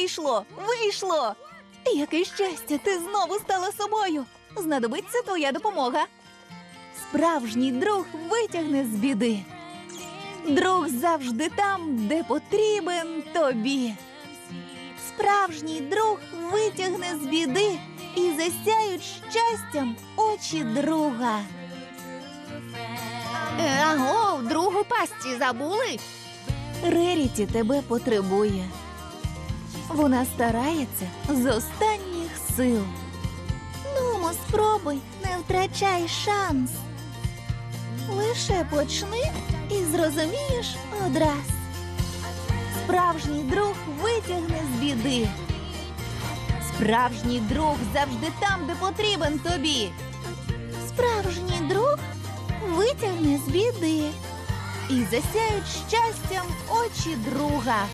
Вийшло! Вийшло! Яке щастя, ти знову стала собою. Знадобиться твоя допомога. Справжній друг витягне з біди. Друг завжди там, де потрібен тобі. Справжній друг витягне з біди і засяють щастям очі друга. Аго, другу пастці забули? Реріті тебе потребує. Вона старається з останніх сил. Нумо, спробуй, не втрачай шанс. Лише почни і зрозумієш одраз. Справжній друг витягне з біди. Справжній друг завжди там, де потрібен тобі. Справжній друг витягне з біди і засяють щастям очі друга.